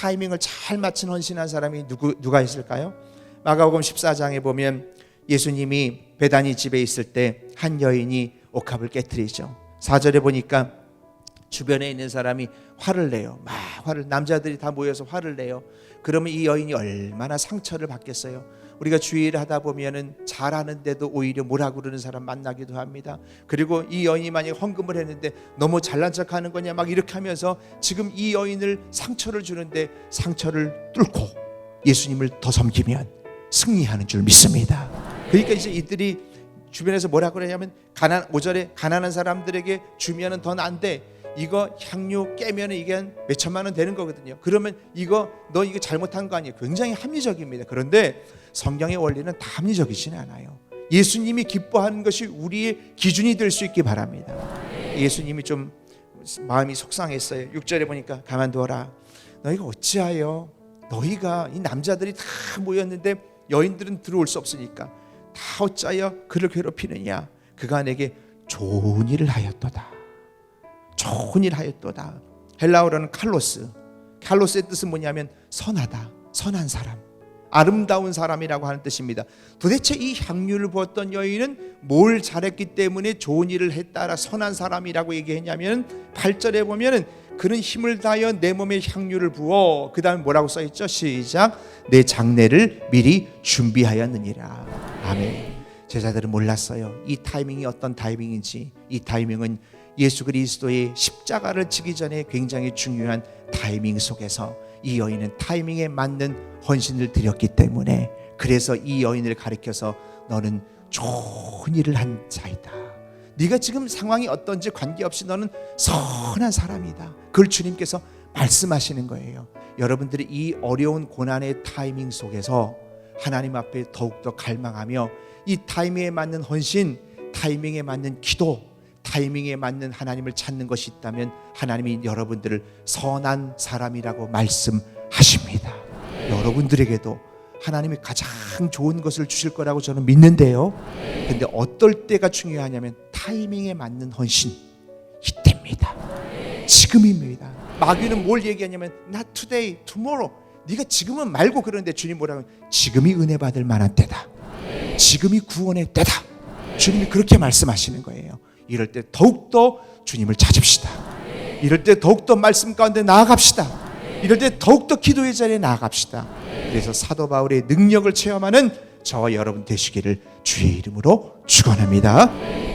타이밍을 잘 맞춘 헌신한 사람이 누구 누가 있을까요? 마가복음 14장에 보면 예수님이 베다니 집에 있을 때 한 여인이 옥합을 깨뜨리죠. 4절에 보니까 주변에 있는 사람이 화를 내요. 막 화를 남자들이 다 모여서 화를 내요. 그러면 이 여인이 얼마나 상처를 받겠어요. 우리가 주의를 하다 보면은 잘하는데도 오히려 뭐라 그러는 사람 만나기도 합니다. 그리고 이 여인이 만약 헌금을 했는데 너무 잘난 척하는 거냐 막 이렇게 하면서 지금 이 여인을 상처를 주는데 상처를 뚫고 예수님을 더 섬기면 승리하는 줄 믿습니다. 그러니까 이제 이들이 주변에서 뭐라 그러냐면 가난 5절에 가난한 사람들에게 주면은 더 난데 이거 향유 깨면 이게 한 몇천만 원 되는 거거든요. 그러면 이거 너 이거 잘못한 거 아니에요. 굉장히 합리적입니다. 그런데 성경의 원리는 다 합리적이지는 않아요. 예수님이 기뻐하는 것이 우리의 기준이 될 수 있기 바랍니다. 예수님이 좀 마음이 속상했어요. 6절에 보니까 가만두어라. 너희가 어찌하여 너희가 이 남자들이 다 모였는데 여인들은 들어올 수 없으니까 다 어찌하여 그를 괴롭히느냐 그가 내게 좋은 일을 하였도다 좋은 일 하였도다. 헬라어로는 칼로스. 칼로스의 뜻은 뭐냐면 선하다 선한 사람 아름다운 사람이라고 하는 뜻입니다. 도대체 이 향유를 부었던 여인은 뭘 잘했기 때문에 좋은 일을 했다라 선한 사람이라고 얘기했냐면 8절에 보면은 그는 힘을 다하여 내 몸에 향유를 부어. 그 다음에 뭐라고 써 있죠? 시작. 내 장례를 미리 준비하였느니라. 아멘 제자들은 몰랐어요 이 타이밍이 어떤 타이밍인지 이 타이밍은 예수 그리스도의 십자가를 지기 전에 굉장히 중요한 타이밍 속에서 이 여인은 타이밍에 맞는 헌신을 드렸기 때문에 그래서 이 여인을 가리켜서 너는 좋은 일을 한 자이다. 네가 지금 상황이 어떤지 관계없이 너는 선한 사람이다. 그걸 주님께서 말씀하시는 거예요. 여러분들이 이 어려운 고난의 타이밍 속에서 하나님 앞에 더욱더 갈망하며 이 타이밍에 맞는 헌신, 타이밍에 맞는 기도, 타이밍에 맞는 하나님을 찾는 것이 있다면 하나님이 여러분들을 선한 사람이라고 말씀하십니다. 여러분들에게도 하나님이 가장 좋은 것을 주실 거라고 저는 믿는데요. 근데 어떨 때가 중요하냐면 타이밍에 맞는 헌신 이때입니다. 지금입니다. 마귀는 뭘 얘기하냐면 not today, tomorrow. 네가 지금은 말고 그러는데 주님 뭐라고 지금이 은혜 받을 만한 때다. 지금이 구원의 때다. 주님이 그렇게 말씀하시는 거예요. 이럴 때 더욱더 주님을 찾읍시다. 이럴 때 더욱더 말씀 가운데 나아갑시다. 이럴 때 더욱더 기도의 자리에 나아갑시다. 그래서 사도 바울의 능력을 체험하는 저와 여러분 되시기를 주의 이름으로 축원합니다.